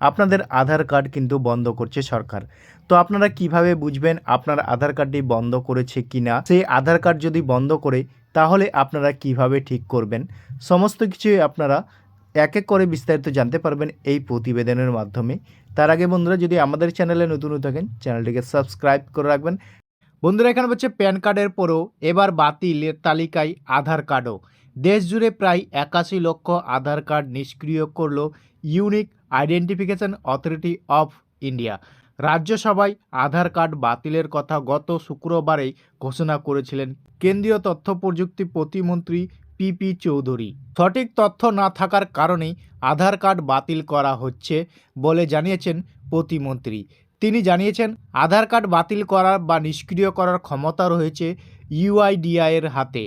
আপনাদের আধার কার্ড কিন্তু বন্ধ করছে সরকার। তো আপনারা কীভাবে বুঝবেন আপনার আধার কার্ডটি বন্ধ করেছে কি না সেই আধার কার্ড যদি বন্ধ করে, তাহলে আপনারা কীভাবে ঠিক করবেন? সমস্ত কিছুই আপনারা এক এক করে বিস্তারিত জানতে পারবেন এই প্রতিবেদনের মাধ্যমে। তার আগে বন্ধুরা, যদি আমাদের চ্যানেলে নতুন থাকেন, চ্যানেলটিকে সাবস্ক্রাইব করে রাখবেন। বন্ধুরা, এখানে হচ্ছে প্যান কার্ডের পরেও এবার বাতিলের তালিকায় আধার কার্ডও। দেশ জুড়ে প্রায় একাশি লক্ষ আধার কার্ড নিষ্ক্রিয় করল unique identification authority of India. রাজ্যসভায় আধার কার্ড বাতিলের কথা গত শুক্রবারেই ঘোষণা করেছিলেন কেন্দ্রীয় তথ্য প্রযুক্তি প্রতিমন্ত্রী পিপি চৌধুরী। সঠিক তথ্য না থাকার কারণেই আধার কার্ড বাতিল করা হচ্ছে বলে জানিয়েছেন প্রতিমন্ত্রী। তিনি জানিয়েছেন, আধার কার্ড বাতিল করার বা নিষ্ক্রিয় করার ক্ষমতা রয়েছে ইউআইডিআইয়ের হাতে।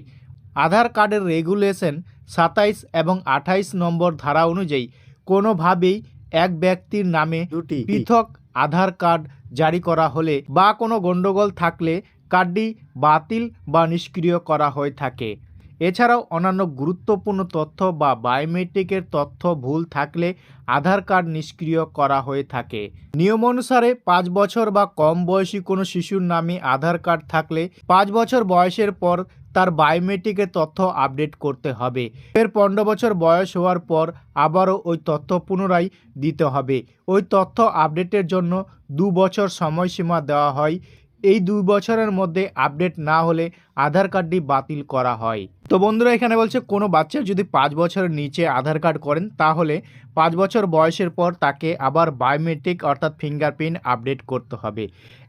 আধার কার্ডের রেগুলেশন সাতাইশ এবং আঠাইশ নম্বর ধারা অনুযায়ী কোনোভাবেই এক ব্যক্তির নামে দুটি পৃথক আধার কার্ড জারি করা হলে বা কোনো গণ্ডগোল থাকলে কার্ডটি বাতিল বা নিষ্ক্রিয় করা হয়ে থাকে। এছাড়াও অন্যান্য গুরুত্বপূর্ণ তথ্য বা বায়োমেট্রিকের তথ্য ভুল থাকলে আধার কার্ড নিষ্ক্রিয় করা হয়ে থাকে। নিয়ম অনুসারে পাঁচ বছর বা কম বয়সী কোনো শিশুর নামে আধার কার্ড থাকলে পাঁচ বছর বয়সের পর তার বায়োমেট্রিকের তথ্য আপডেট করতে হবে। এর পনেরো বছর বয়স হওয়ার পর আবারও ওই তথ্য পুনরায় দিতে হবে। ওই তথ্য আপডেটের জন্য দু বছর সময়সীমা দেওয়া হয়। এই দুই বছরের মধ্যে আপডেট না হলে আধার কার্ডটি বাতিল করা হয়। তো বন্ধুরা, এখানে বলছে, কোনো বাচ্চা যদি পাঁচ বছরের নিচে আধার কার্ড করেন, তাহলে পাঁচ বছর বয়সের পর তাকে আবার বায়োমেট্রিক অর্থাৎ ফিঙ্গারপ্রিন্ট আপডেট করতে হবে।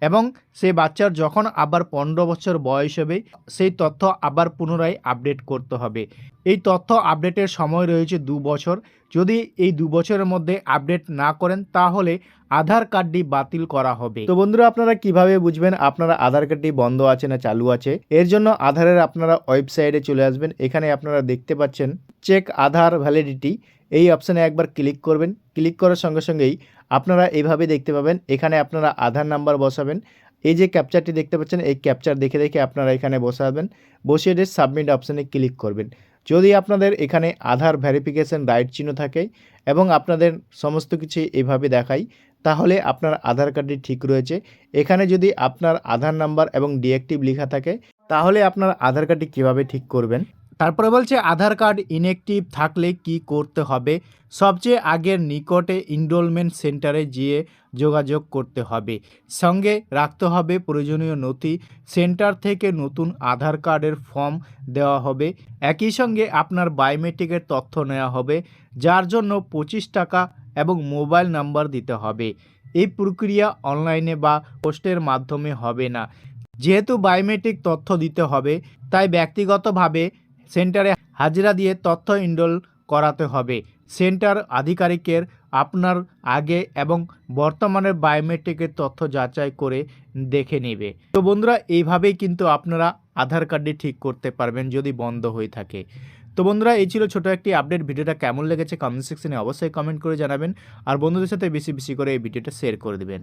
এবং সে বাচ্চার যখন আবার পনেরো বছর বয়স হবে, সেই তথ্য আবার পুনরায় আপডেট করতে হবে। এই তথ্য আপডেটের সময় রয়েছে দু বছর। যদি এই দু বছরের মধ্যে আপডেট না করেন, তাহলে আধার কার্ডটি বাতিল করা হবে। তো বন্ধুরা, আপনারা কীভাবে বুঝবেন আপনারা আধার কার্ডটি বন্ধ আছে না চালু আছে? এর জন্য আধারের আপনারা ওয়েবসাইটে চলে আসবেন। এখানে আপনারা দেখতে পাচ্ছেন, চেক আধার ভ্যালিডিটি। এই অপশানে একবার ক্লিক করবেন। ক্লিক করার সঙ্গে সঙ্গেই আপনারা এইভাবে দেখতে পাবেন, এখানে আপনারা আধার নাম্বার বসাবেন। এই যে ক্যাপচারটি দেখতে পাচ্ছেন, এই ক্যাপচার দেখে দেখে আপনারা এখানে বসাবেন। বসিয়ে সাবমিট অপশানে ক্লিক করবেন। যদি আপনাদের এখানে আধার ভেরিফিকেশন রাইট চিহ্ন থাকে এবং আপনাদের সমস্ত কিছু এভাবে দেখাই, তাহলে আপনার আধার কার্ডটি ঠিক রয়েছে। এখানে যদি আপনার আধার নাম্বার এবং ডিএক্টিভ লেখা থাকে, তাহলে আপনার আধার কার্ডটি কীভাবে ঠিক করবেন? তারপরে বলছে, আধার কার্ড ইনঅ্যাক্টিভ থাকলে কি করতে হবে? সবচেয়ে আগের নিকটে ইনরোলমেন্ট সেন্টারে গিয়ে যোগাযোগ করতে হবে। সঙ্গে রাখতে হবে প্রয়োজনীয় নথি। সেন্টার থেকে নতুন আধার কার্ডের ফর্ম দেওয়া হবে। একই সঙ্গে আপনার বায়োমেট্রিকের তথ্য নেওয়া হবে, যার জন্য পঁচিশ টাকা এবং মোবাইল নাম্বার দিতে হবে। এই প্রক্রিয়া অনলাইনে বা পোস্টের মাধ্যমে হবে না। যেহেতু বায়োমেট্রিক তথ্য দিতে হবে, তাই ব্যক্তিগতভাবে সেন্টারে হাজিরা দিয়ে তথ্য ইনরোল করাতে হবে। সেন্টার আধিকারিকের আপনার আগে এবং বর্তমানের বায়োমেট্রিকের তথ্য যাচাই করে দেখে নেবে। তো বন্ধুরা, এইভাবেই কিন্তু আপনারা আধার কার্ডটি ঠিক করতে পারবেন যদি বন্ধ হয়ে থাকে। তো বন্ধুরা, এই ছিল ছোটো একটি আপডেট। ভিডিওটা কেমন লেগেছে কমেন্ট সেকশনে অবশ্যই কমেন্ট করে জানাবেন। আর বন্ধুদের সাথে বেশি বেশি করে এই ভিডিওটা শেয়ার করে দেবেন।